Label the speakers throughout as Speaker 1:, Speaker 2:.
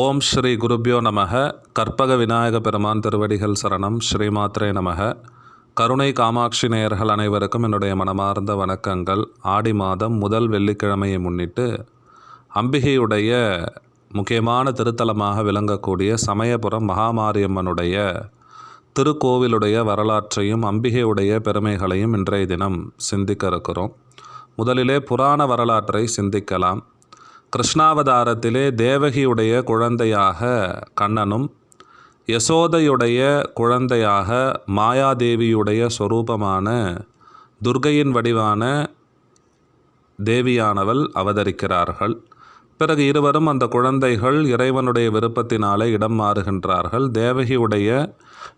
Speaker 1: ஓம் ஸ்ரீ குருப்யோ நமக. கற்பக விநாயக பெருமான் திருவடிகள் சரணம். ஸ்ரீமாத்ரே நமக. கருணை காமாட்சி நேயர்கள் அனைவருக்கும் என்னுடைய மனமார்ந்த வணக்கங்கள். ஆடி மாதம் முதல் வெள்ளிக்கிழமையை முன்னிட்டு அம்பிகையுடைய முக்கியமான திருத்தலமாக விளங்கக்கூடிய சமயபுரம் மகாமாரியம்மனுடைய திருக்கோவிலுடைய வரலாற்றையும் அம்பிகையுடைய பெருமைகளையும் இன்றைய தினம் சிந்திக்க இருக்கிறோம். முதலிலே புராண வரலாற்றை சிந்திக்கலாம். கிருஷ்ணாவதாரத்திலே தேவகியுடைய குழந்தையாக கண்ணனும் யசோதையுடைய குழந்தையாக மாயாதேவியுடைய சொரூபமான துர்கையின் வடிவான தேவியானவள் அவதரிக்கிறார்கள். பிறகு இருவரும் அந்த குழந்தைகள் இறைவனுடைய விருப்பத்தினாலே இடம் மாறுகின்றார்கள். தேவகியுடைய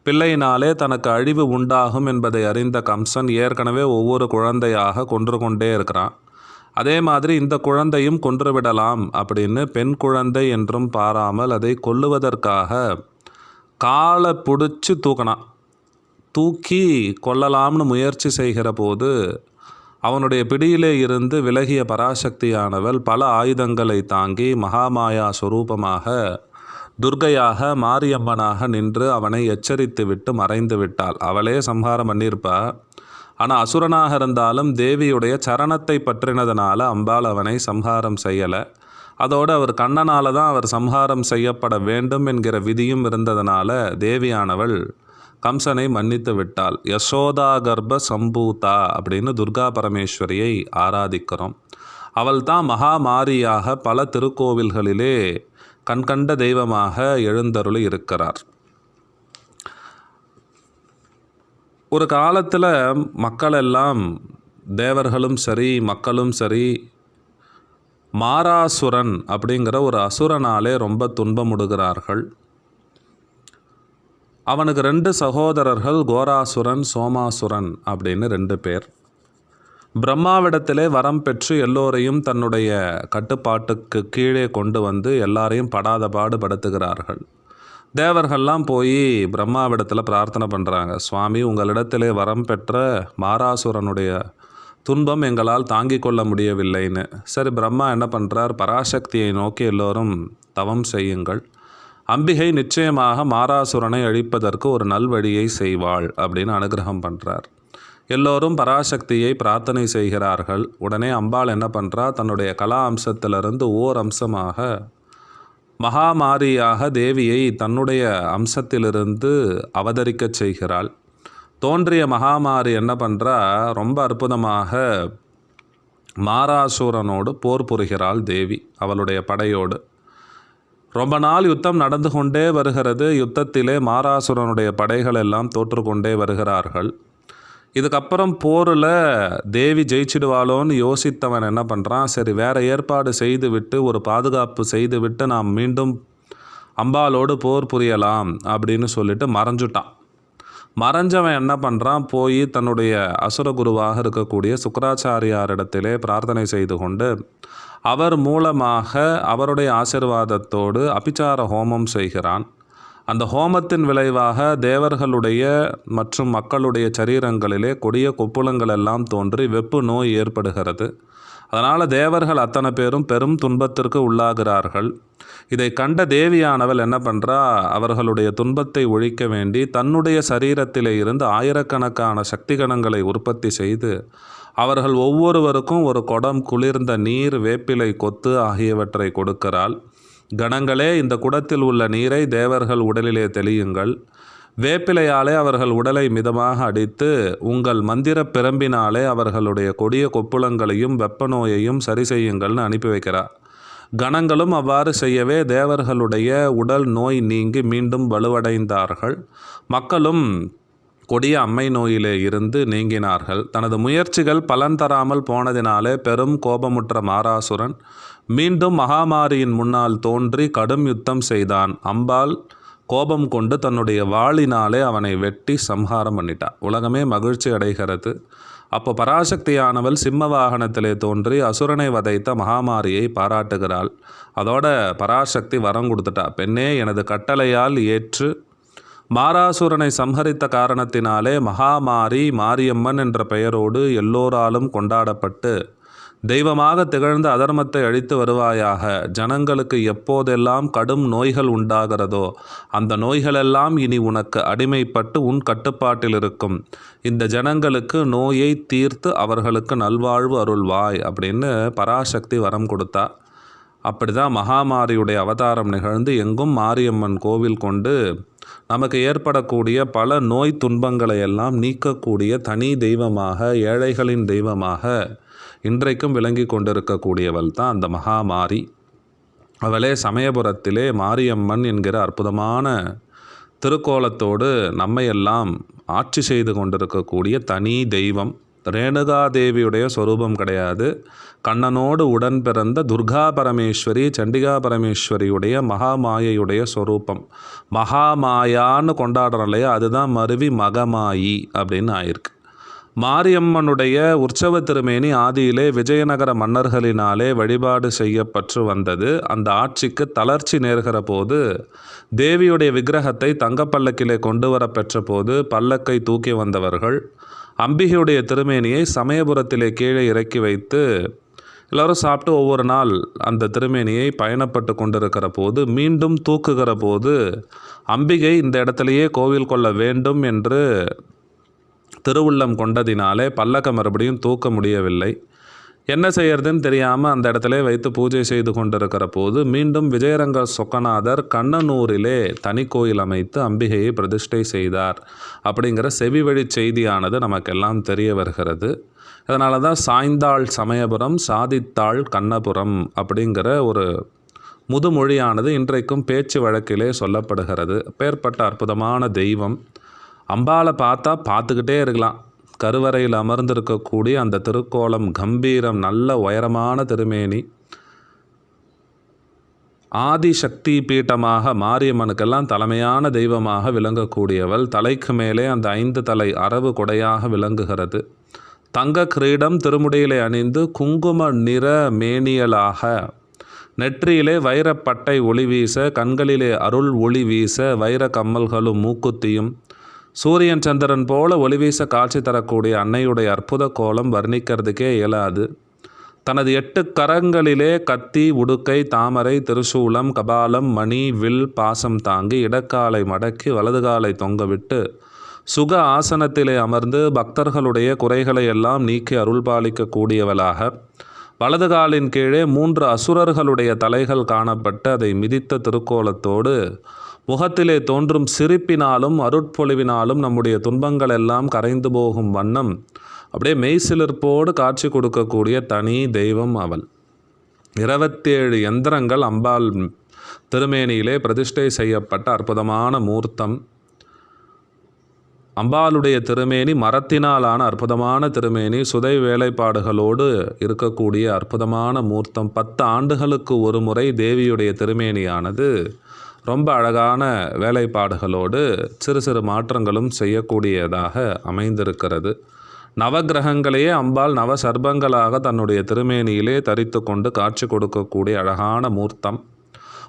Speaker 1: பிள்ளையினாலே தனக்கு அழிவு உண்டாகும் என்பதை அறிந்த கம்சன் ஏற்கனவே ஒவ்வொரு குழந்தையாக கொன்று கொண்டே இருக்கிறான். அதே மாதிரி இந்த குழந்தையும் கொன்றுவிடலாம் அப்படின்னு பெண் குழந்தை என்றும் பாராமல் அதை கொல்லுவதற்காக காலை பிடிச்சி தூக்கினான். தூக்கி கொல்லலாம்னு முயற்சி செய்கிற போது அவனுடைய பிடியிலே இருந்து விலகிய பராசக்தியானவள் பல ஆயுதங்களை தாங்கி மகாமாயா சுரூபமாக துர்கையாக மாரியம்மனாக நின்று அவனை எச்சரித்து விட்டு மறைந்து விட்டாள் அவளே சம்ஹாரம் பண்ணியிருப்பா. ஆனால் அசுரனாக இருந்தாலும் தேவியுடைய சரணத்தை பற்றினதுனால அம்பாள் அவனை சம்ஹாரம் செய்யலை. அதோடு அவர் கண்ணனால் தான் அவர் சம்ஹாரம் செய்யப்பட வேண்டும் என்கிற விதியும் இருந்ததனால தேவியானவள் கம்சனை மன்னித்து விட்டாள். யசோதா கர்ப்ப சம்பூதா அப்படின்னு துர்கா பரமேஸ்வரியை ஆராதிக்கிறோம். அவள் தான் மகாமாரியாக பல திருக்கோவில்களிலே கண்கண்ட தெய்வமாக எழுந்தருளி இருக்கிறார். ஒரு காலத்தில் மக்கள் எல்லாம் தேவர்களும் சரி மக்களும் சரி மாராசுரன் அப்படிங்கிற ஒரு அசுரனாலே ரொம்ப துன்பமுடுகிறார்கள். அவனுக்கு ரெண்டு சகோதரர்கள் கோராசுரன் சோமாசுரன் அப்படின்னு ரெண்டு பேர். பிரம்மாவிடத்திலே வரம் பெற்று எல்லோரையும் தன்னுடைய கட்டுப்பாட்டுக்கு கீழே கொண்டு வந்து எல்லாரையும் படாத பாடுபடுத்துகிறார்கள் தேவர்கள்லாம் போய் பிரம்மாவிடத்தில் பிரார்த்தனை பண்ணுறாங்க சுவாமி உங்களிடத்திலே வரம் பெற்ற மாராசுரனுடைய துன்பம் எங்களால் தாங்கிக் கொள்ள முடியவில்லைன்னு. சரி பிரம்மா என்ன பண்ணுறார் பராசக்தியை நோக்கி எல்லோரும் தவம் செய்யுங்கள். அம்பிகை நிச்சயமாக மாராசுரனை அழிப்பதற்கு ஒரு நல்வழியை செய்வாள் அப்படின்னு அனுகிரகம் பண்ணுறார் எல்லோரும் பராசக்தியை பிரார்த்தனை செய்கிறார்கள். உடனே அம்பாள் என்ன பண்ணுறா தன்னுடைய கலா அம்சத்திலிருந்து ஓர் அம்சமாக மகாமாரியாக தேவியை தன்னுடைய அம்சத்திலிருந்து அவதரிக்கச் செய்கிறாள். தோன்றிய மகாமாரி என்ன பண்ணுறா ரொம்ப அற்புதமாக மாராசூரனோடு போர் புரிகிறாள் தேவி அவளுடைய படையோடு. ரொம்ப நாள் யுத்தம் நடந்து கொண்டே வருகிறது. யுத்தத்திலே மாராசுரனுடைய படைகள் எல்லாம் தோற்றுக்கொண்டே வருகிறார்கள். இதுக்கப்புறம் போரில் தேவி ஜெயிச்சிடுவாளோன்னு யோசித்தவன் என்ன பண்ணுறான் சரி வேறு ஏற்பாடு செய்து விட்டு ஒரு பாதுகாப்பு செய்து விட்டு நாம் மீண்டும் அம்பாலோடு போர் புரியலாம் அப்படின்னு சொல்லிட்டு மறைஞ்சுட்டான். மறைஞ்சவன் என்ன பண்ணுறான் போய் தன்னுடைய அசுரகுருவாக இருக்கக்கூடிய சுக்கராச்சாரியாரிடத்திலே பிரார்த்தனை செய்து கொண்டு அவர் மூலமாக அவருடைய ஆசிர்வாதத்தோடு அபிச்சார ஹோமம் செய்கிறான். அந்த ஹோமத்தின் விளைவாக தேவர்களுடைய மற்றும் மக்களுடைய சரீரங்களிலே கொடிய கொப்புளங்கள் எல்லாம் தோன்றி வெப்பு நோய் ஏற்படுகிறது. அதனால் தேவர்கள் அத்தனை பேரும் பெரும் துன்பத்திற்கு உள்ளாகிறார்கள். இதை கண்ட தேவியானவள் என்ன பண்ணுறா அவர்களுடைய துன்பத்தை ஒழிக்க வேண்டி தன்னுடைய சரீரத்திலே இருந்து ஆயிரக்கணக்கான சக்தி கணங்களை உற்பத்தி செய்து அவர்கள் ஒவ்வொருவருக்கும் ஒரு குடம் குளிர்ந்த நீர் வேப்பிலை கொத்து ஆகியவற்றை கொடுக்கிறாள். கணங்களே இந்த குடத்தில் உள்ள நீரை தேவர்கள் உடலிலே தெளியுங்கள். வேப்பிலையாலே அவர்கள் உடலை மிதமாக அடித்து உங்கள் மந்திர பிரம்பினாலே அவர்களுடைய கொடிய கொப்புளங்களையும் வெப்ப நோயையும் சரி செய்யுங்கள்னு அனுப்பி வைக்கிறார். கணங்களும் அவ்வாறு செய்யவே தேவர்களுடைய உடல் நோய் நீங்கி மீண்டும் வலுவடைந்தார்கள். மக்களும் கொடிய அம்மை நோயிலே இருந்து நீங்கினார்கள். தனது முயற்சிகள் பலன் தராமல் போனதினாலே பெரும் கோபமுற்ற மாராசுரன் மீண்டும் மகாமாரியின் முன்னால் தோன்றி கடும் யுத்தம் செய்தான். அம்பாள் கோபம் கொண்டு தன்னுடைய வாளினாலே அவனை வெட்டி சம்ஹாரம் பண்ணிட்டான். உலகமே மகிழ்ச்சி அடைகிறது. அப்போ பராசக்தியானவள் சிம்ம வாகனத்திலே தோன்றி அசுரனை வதைத்த மகாமாரியை பாராட்டுகிறாள். அதோட பராசக்தி வரம் கொடுத்துட்டா. பெண்ணே எனது கட்டளையால் ஏற்று மாராசுரனை சம்ஹரித்த காரணத்தினாலே மகாமாரி மாரியம்மன் என்ற பெயரோடு எல்லோராலும் கொண்டாடப்பட்டு தெய்வமாக திகழ்ந்த அதர்மத்தை அழித்து வருவாயாக. ஜனங்களுக்கு எப்போதெல்லாம் கடும் நோய்கள் உண்டாகிறதோ அந்த நோய்களெல்லாம் இனி உனக்கு அடிமைப்பட்டு உன் கட்டுப்பாட்டில் இருக்கும். இந்த ஜனங்களுக்கு நோயை தீர்த்து அவர்களுக்கு நல்வாழ்வு அருள்வாய் அப்படின்னு பராசக்தி வரம் கொடுத்தா. அப்படி தான் மகாமாரியுடைய அவதாரம் நிகழ்ந்து எங்கும் மாரியம்மன் கோவில் கொண்டு நமக்கு ஏற்படக்கூடிய பல நோய் துன்பங்களை எல்லாம் நீக்கக்கூடிய தனி தெய்வமாக ஏழைகளின் தெய்வமாக இன்றைக்கும் விளங்கி கொண்டிருக்கக்கூடியவள் தான் அந்த மகாமாரி. அவளே சமயபுரத்திலே மாரியம்மன் என்கிற அற்புதமான திருக்கோலத்தோடு நம்மையெல்லாம் ஆட்சி செய்து கொண்டிருக்கக்கூடிய தனி தெய்வம். ரேணுகா தேவியுடைய சொரூபம் கிடையாது. கண்ணனோடு உடன் பிறந்த துர்கா பரமேஸ்வரி சண்டிகா பரமேஸ்வரியுடைய மகாமாயையுடைய சொரூபம். மகாமாயான்னு கொண்டாடுறோம் இல்லையா? அதுதான் மருவி மகமாயி அப்படின்னு ஆயிருக்கு. மாரியம்மனுடைய உற்சவ திருமேனி ஆதியிலே விஜயநகர மன்னர்களினாலே வழிபாடு செய்யப்பட்டு வந்தது. அந்த ஆட்சிக்கு தளர்ச்சி நேர்கிற போது தேவியுடைய விக்கிரகத்தை தங்கப்பல்லக்கிலே கொண்டு வர பெற்ற போது பல்லக்கை தூக்கி வந்தவர்கள் அம்பிகையுடைய திருமேனியை சமயபுரத்திலே கீழே இறக்கி வைத்து எல்லோரும் சாப்பிட்டு ஒவ்வொரு நாள் அந்த திருமேனியை பயணப்பட்டு கொண்டிருக்கிற போது மீண்டும் தூக்குகிற போது அம்பிகை இந்த இடத்துலையே கோவில் கொள்ள வேண்டும் என்று திருவுள்ளம் கொண்டதினாலே பல்லக்க மறுபடியும் தூக்க முடியவில்லை. என்ன செய்யறதுன்னு தெரியாமல் அந்த இடத்துல வைத்து பூஜை செய்து கொண்டிருக்கிற போது மீண்டும் விஜயரங்க சொக்கநாதர் கண்ணனூரிலே தனி கோயில் அமைத்து அம்பிகையை பிரதிஷ்டை செய்தார். அப்படிங்கிற செவி வழி செய்தியானது நமக்கெல்லாம் தெரிய வருகிறது. அதனால தான் சாய்ந்தாள் சமயபுரம் சாதித்தாள் கண்ணபுரம் அப்படிங்கிற ஒரு முதுமொழியானது இன்றைக்கும் பேச்சு வழக்கிலே சொல்லப்படுகிறது. பேர்பட்ட அற்புதமான தெய்வம். அம்பாளை பார்த்தா பார்த்துக்கிட்டே இருக்கலாம். கருவறையில் அமர்ந்திருக்கக்கூடிய அந்த திருக்கோலம் கம்பீரம் நல்ல உயரமான திருமேனி ஆதிசக்தி பீட்டமாக மாரியம்மனுக்கெல்லாம் தலைமையான தெய்வமாக விளங்கக்கூடியவள். தலைக்கு மேலே அந்த ஐந்து தலை அரவு கொடையாக விளங்குகிறது. தங்க கிரீடம் திருமுடியிலே அணிந்து குங்கும நிற மேனியலாக நெற்றியிலே வைரப்பட்டை ஒளி வீச கண்களிலே அருள் ஒளி வீச வைர கம்மல்களும் மூக்குத்தியும் சூரியன் சந்திரன் போல ஒளிவீச காட்சி தரக்கூடிய அன்னையுடைய அற்புத கோலம் வர்ணிக்கிறதுக்கே இயலாது. தனது எட்டு கரங்களிலே கத்தி உடுக்கை தாமரை திருசூலம் கபாலம் மணி வில் பாசம் தாங்கி இடக்காலை மடக்கி வலதுகாலை தொங்கவிட்டு சுக ஆசனத்திலே அமர்ந்து பக்தர்களுடைய குறைகளை எல்லாம் நீக்கி அருள்பாலிக்கக்கூடியவளாக வலது காலின் கீழே மூன்று அசுரர்களுடைய தலைகள் காணப்பட்டு அதை மிதித்த திருக்கோலத்தோடு முகத்திலே தோன்றும் சிரிப்பினாலும் அருட்பொழிவினாலும் நம்முடைய துன்பங்கள் எல்லாம் கரைந்து போகும் வண்ணம். அப்படியே மெய்சிலிருப்போடு காட்சி கொடுக்கக்கூடிய தனி தெய்வம் அவள். இருபத்தேழு எந்திரங்கள் அம்பாள் திருமேனியிலே பிரதிஷ்டை செய்யப்பட்ட அற்புதமான மூர்த்தம். அம்பாளுடைய திருமேனி மரத்தினாலான அற்புதமான திருமேனி சுதை வேலைப்பாடுகளோடு இருக்கக்கூடிய அற்புதமான மூர்த்தம். பத்து ஆண்டுகளுக்கு ஒரு முறை தேவியுடைய திருமேனியானது. ரொம்ப அழகான வேலைப்பாடுகளோடு சிறு சிறு மாற்றங்களும் செய்யக்கூடியதாக அமைந்திருக்கிறது. நவகிரகங்களையே அம்பாள் நவ சர்பங்களாக தன்னுடைய திருமேனியிலே தரித்து கொண்டு காட்சி கொடுக்கக்கூடிய அழகான மூர்த்தம்.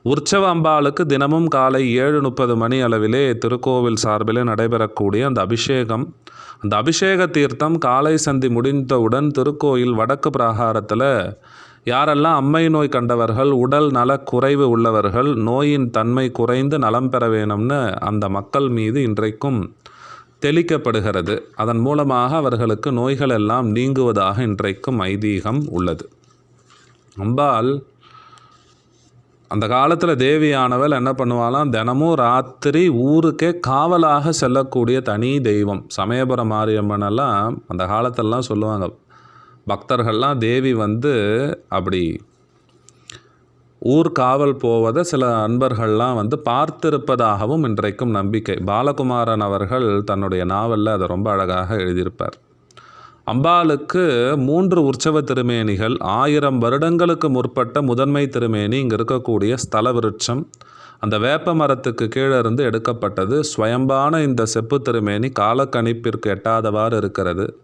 Speaker 1: உற்சவ அம்பாளுக்கு தினமும் காலை ஏழு முப்பது மணி அளவிலே திருக்கோவில் சார்பிலே நடைபெறக்கூடிய அந்த அபிஷேகம். அந்த அபிஷேக தீர்த்தம் காலை சந்தி முடிந்தவுடன் திருக்கோயில் வடக்கு பிராகாரத்தில் யாரெல்லாம் அம்மை நோய் கண்டவர்கள் உடல் நல குறைவு உள்ளவர்கள் நோயின் தன்மை குறைந்து நலம் பெற வேணும்னு அந்த மக்கள் மீது இன்றைக்கும் தெளிக்கப்படுகிறது. அதன் மூலமாக அவர்களுக்கு நோய்கள் எல்லாம் நீங்குவதாக இன்றைக்கும் ஐதீகம் உள்ளது. அம்பாள் அந்த காலத்தில் தேவியானவள் என்ன பண்ணுவாளாம்? தினமும் ராத்திரி ஊருக்கே காவலாக செல்லக்கூடிய தனி தெய்வம். சமயபுரம் மாரியம்மனெல்லாம் அந்த காலத்திலலாம் சொல்லுவாங்க பக்தர்கள்லாம் தேவி வந்து அப்படி ஊர் காவல் போவதை சில அன்பர்கள்லாம் வந்து பார்த்திருப்பதாகவும் இன்றைக்கும் நம்பிக்கை. பாலகுமாரன் அவர்கள் தன்னுடைய நாவலில் அதை ரொம்ப அழகாக எழுதியிருப்பார். அம்பாளுக்கு மூன்று உற்சவ திருமேனிகள் ஆயிரம் வருடங்களுக்கு முற்பட்ட முதன்மை திருமேனி இங்கே இருக்கக்கூடிய ஸ்தல விருட்சம். அந்த வேப்ப மரத்துக்கு கீழே இருந்து எடுக்கப்பட்டது. ஸ்வயம்பான இந்த செப்பு திருமேனி காலக்கணிப்பிற்கு எட்டாதவாறு இருக்கிறது.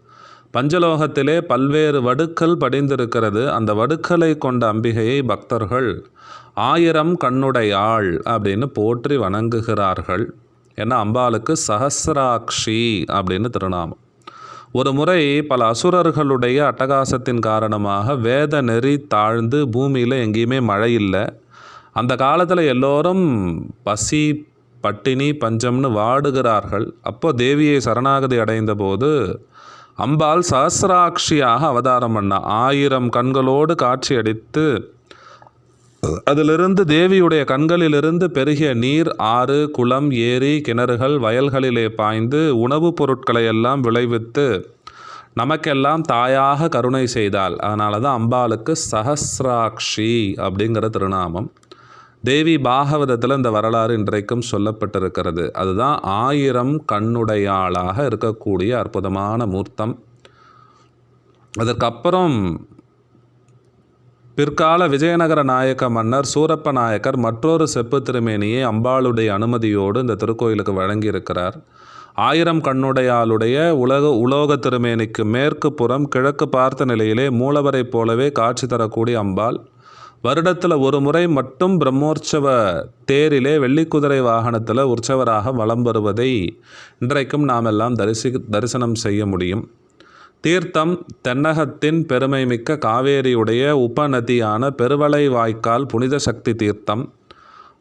Speaker 1: பஞ்சலோகத்திலே பல்வேறு வடுக்கள் படிந்திருக்கிறது. அந்த வடுக்களை கொண்ட அம்பிகையை பக்தர்கள் ஆயிரம் கண்ணுடையாள் அப்படின்னு போற்றி வணங்குகிறார்கள். ஏன்னா அம்பாளுக்கு சஹசிராட்சி அப்படின்னு திருநாமம். ஒரு முறை பல அசுரர்களுடைய அட்டகாசத்தின் காரணமாக வேத நெறி தாழ்ந்து பூமியில் எங்கேயுமே மழை இல்லை. அந்த காலத்தில் எல்லோரும் பசி பட்டினி பஞ்சம்னு வாடுகிறார்கள். அப்போ தேவியை சரணாகதி அடைந்த போது அம்பாள் சஹசிராட்சியாக அவதாரம் பண்ணா. ஆயிரம் கண்களோடு காட்சியடித்து அதிலிருந்து தேவியுடைய கண்களிலிருந்து பெருகிய நீர் ஆறு குளம் ஏரி கிணறுகள் வயல்களிலே பாய்ந்து உணவுப் பொருட்களை எல்லாம் விளைவித்து நமக்கெல்லாம் தாயாக கருணை செய்தால் அதனால தான் அம்பாளுக்கு சஹசிராட்சி அப்படிங்கிற திருநாமம். தேவி பாகவதத்தில் இந்த வரலாறு இன்றைக்கும் சொல்லப்பட்டிருக்கிறது. அதுதான் ஆயிரம் கண்ணுடையாளாக இருக்கக்கூடிய அற்புதமான மூர்த்தம். அதற்கப்புறம் பிற்கால விஜயநகர நாயக்க மன்னர் சூரப்ப நாயக்கர் மற்றொரு செப்பு திருமேனியை அம்பாளுடைய அனுமதியோடு இந்த திருக்கோயிலுக்கு வழங்கியிருக்கிறார். ஆயிரம் கண்ணுடையாளுடைய உலக உலோக திருமேனிக்கு மேற்கு புறம் கிழக்கு பார்த்த நிலையிலே மூலவரைப் போலவே காட்சி தரக்கூடிய அம்பாள். வருடத்தில் ஒரு முறை மட்டும் பிரம்மோற்சவ தேரிலே வெள்ளிக்குதிரை வாகனத்தில் உற்சவராக வலம் வருவதை இன்றைக்கும் நாம் எல்லாம் தரிசி தரிசனம் செய்ய முடியும். தீர்த்தம் தென்னகத்தின் பெருமைமிக்க காவேரியுடைய உபநதியான பெருவளை வாய்க்கால் புனித சக்தி தீர்த்தம்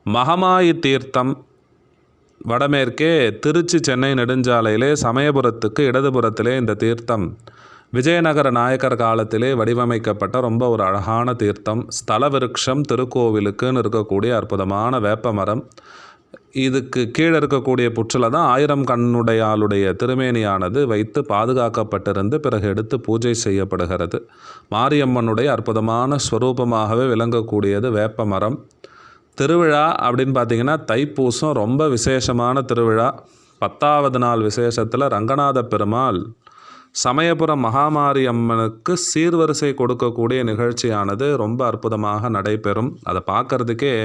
Speaker 1: மகமாயி தீர்த்தம் வடமேற்கே திருச்சி சென்னை நெடுஞ்சாலையிலே சமயபுரத்துக்கு இடதுபுறத்திலே இந்த தீர்த்தம் விஜயநகர நாயக்கர் காலத்திலே வடிவமைக்கப்பட்ட ரொம்ப ஒரு அழகான தீர்த்தம். ஸ்தல விருட்சம் திருக்கோவிலுக்குன்னு இருக்கக்கூடிய அற்புதமான வேப்ப மரம் இதுக்கு கீழே இருக்கக்கூடிய புற்றில் தான் ஆயிரம் கண்ணுடையாளுடைய திருமேனியானது வைத்து பாதுகாக்கப்பட்டிருந்து பிறகு எடுத்து பூஜை செய்யப்படுகிறது. மாரியம்மனுடைய அற்புதமான ஸ்வரூபமாகவே விளங்கக்கூடியது வேப்ப மரம் திருவிழா அப்படின்னு பார்த்தீங்கன்னா தைப்பூசம் ரொம்ப விசேஷமான திருவிழா. பத்தாவது நாள் விசேஷத்தில் ரங்கநாத பெருமாள் சமயபுரம் மகாமாரி அம்மனுக்கு சீர்வரிசை கொடுக்கக்கூடிய நிகழ்ச்சியானது ரொம்ப அற்புதமாக நடைபெறும். அதை பார்க்கறதுக்கே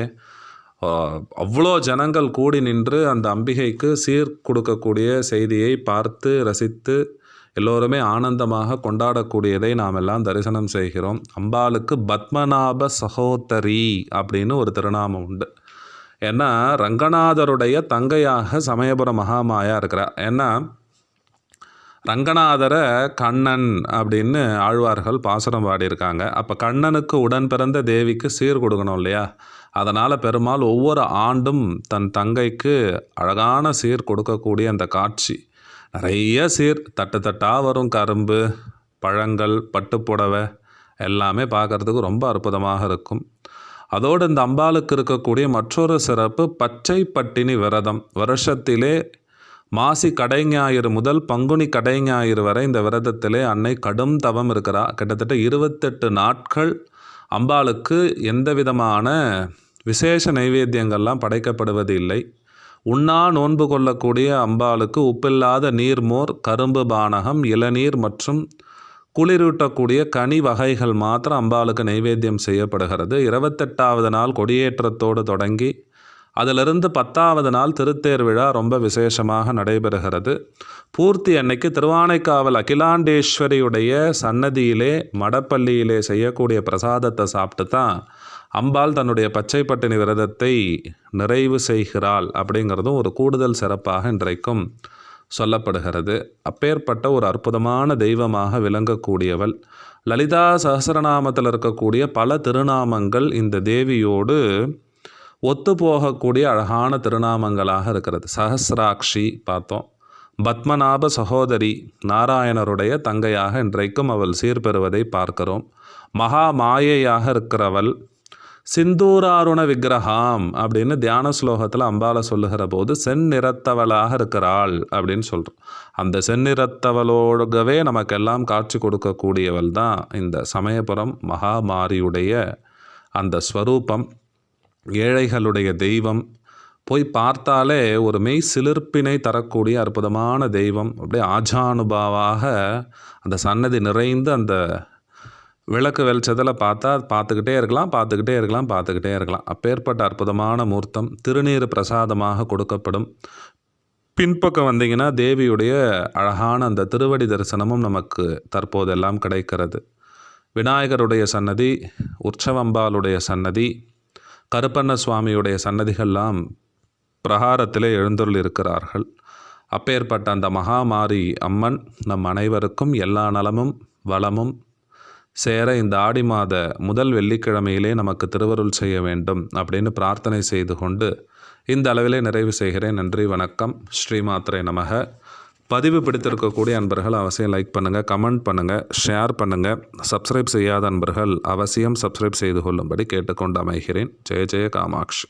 Speaker 1: அவ்வளோ ஜனங்கள் கூடி நின்று அந்த அம்பிகைக்கு சீர் கொடுக்கக்கூடிய செய்தியை பார்த்து ரசித்து எல்லோருமே ஆனந்தமாக கொண்டாடக்கூடியதை நாம் எல்லாம் தரிசனம் செய்கிறோம். அம்பாளுக்கு பத்மநாப சகோதரி அப்படின்னு ஒரு திருநாமம் உண்டு. ஏன்னா ரங்கநாதருடைய தங்கையாக சமயபுரம் மகாமாயா இருக்கிறார். ஏன்னா ரங்கநாதரை கண்ணன் அப்படின்னு ஆழ்வார்கள் பாசுரம் பாடியிருக்காங்க. அப்போ கண்ணனுக்கு உடன் பிறந்த தேவிக்கு சீர் கொடுக்கணும் இல்லையா? அதனால் பெருமாள் ஒவ்வொரு ஆண்டும் தன் தங்கைக்கு அழகான சீர் கொடுக்கக்கூடிய அந்த காட்சி. நிறைய சீர் தட்டு தட்டாக வரும் கரும்பு பழங்கள் பட்டுப்புடவை எல்லாமே பார்க்கறதுக்கு ரொம்ப அற்புதமாக இருக்கும். அதோடு இந்த அம்பாளுக்கு இருக்கக்கூடிய மற்றொரு சிறப்பு பச்சை பட்டினி விரதம். வருஷத்திலே மாசி கடை ஞாயிறு முதல் பங்குனி கடை ஞாயிறு வரை இந்த விரதத்திலே அன்னை கடும் தவம் இருக்கிறா. கிட்டத்தட்ட இருபத்தெட்டு நாட்கள் அம்பாளுக்கு எந்த விதமான விசேஷ நைவேத்தியங்கள்லாம் படைக்கப்படுவது இல்லை. உண்ணா நோன்பு கொள்ளக்கூடிய அம்பாளுக்கு உப்பில்லாத நீர்மோர் கரும்பு பானகம் இளநீர் மற்றும் குளிரூட்டக்கூடிய கனி வகைகள் மாத்திரம் அம்பாளுக்கு நைவேத்தியம் செய்யப்படுகிறது. இருபத்தெட்டாவது நாள் கொடியேற்றத்தோடு தொடங்கி அதிலிருந்து பத்தாவது நாள் திருத்தேர் விழா ரொம்ப விசேஷமாக நடைபெறுகிறது. பூர்த்தி அன்னைக்கு திருவானைக்காவல் அகிலாண்டேஸ்வரியுடைய சன்னதியிலே மடப்பள்ளியிலே செய்யக்கூடிய பிரசாதத்தை சாப்பிட்டு தான் அம்பாள் தன்னுடைய பச்சை பட்டினி விரதத்தை நிறைவு செய்கிறாள் அப்படிங்கிறதும் ஒரு கூடுதல் சிறப்பாக இன்றைக்கும் சொல்லப்படுகிறது. அப்பேற்பட்ட ஒரு அற்புதமான தெய்வமாக விளங்கக்கூடியவள். லலிதா சஹஸ்ரநாமத்தில் இருக்கக்கூடிய பல திருநாமங்கள் இந்த தேவியோடு ஒத்துப்போகக்கூடிய அழகான திருநாமங்களாக இருக்கிறது. சஹஸ்ராக்ஷி பார்த்தோம். பத்மநாப சகோதரி நாராயணருடைய தங்கையாக இன்றைக்கும் அவள் சீர்பெறுவதை பார்க்கிறோம். மகா மாயையாக இருக்கிறவள். சிந்தூராருண விக்கிரகாம் அப்படின்னு தியான ஸ்லோகத்தில் அம்பால சொல்லுகிற போது செந்நிறத்தவளாக இருக்கிறாள் அப்படின்னு சொல்கிறோம் அந்த செந்நிறத்தவளோடவே நமக்கெல்லாம் காட்சி கொடுக்கக்கூடியவள் தான் இந்த சமயபுரம் மகாமாரியுடைய அந்த ஸ்வரூபம். ஏழைகளுடைய தெய்வம். போய் பார்த்தாலே ஒரு மெய் சிலிர்ப்பினை தரக்கூடிய அற்புதமான தெய்வம். அப்படியே ஆஜானுபாவாக அந்த சன்னதி நிறைந்து அந்த விளக்கு வெளிச்சத்தில் பார்த்தா பார்த்துக்கிட்டே இருக்கலாம் பார்த்துக்கிட்டே இருக்கலாம் பார்த்துக்கிட்டே இருக்கலாம். அப்பேற்பட்ட அற்புதமான மூர்த்தம் திருநீர் பிரசாதமாக கொடுக்கப்படும். பின்பக்கம் வந்தீங்கன்னா தேவியுடைய அழகான அந்த திருவடி தரிசனமும் நமக்கு தற்போதெல்லாம் கிடைக்கிறது. விநாயகருடைய சன்னதி உற்சவம்பாளுடைய சன்னதி கருப்பண்ண சுவாமியுடைய சன்னதிகள்லாம் பிரகாரத்திலே எழுந்தருள் இருக்கிறார்கள் அப்பேற்பட்ட அந்த மகாமாரி அம்மன் நம் அனைவருக்கும் எல்லா நலமும் வளமும் சேர இந்த ஆடி மாத முதல் வெள்ளிக்கிழமையிலே நமக்கு திருவருள் செய்ய வேண்டும் அப்படின்னு பிரார்த்தனை செய்து கொண்டு இந்த அளவிலே நிறைவு செய்கிறேன். நன்றி வணக்கம். ஸ்ரீமாத்ரே நமக. பதிவு பிடித்திருக்கக்கூடிய அன்பர்கள் அவசியம் லைக் பண்ணுங்கள் கமெண்ட் பண்ணுங்கள் ஷேர் பண்ணுங்கள் சப்ஸ்கிரைப் செய்யாத அன்பர்கள் அவசியம் சப்ஸ்கிரைப் செய்து கொள்ளும்படி கேட்டுக்கொண்டு அமைகிறேன். ஜெய ஜெய காமாட்சி.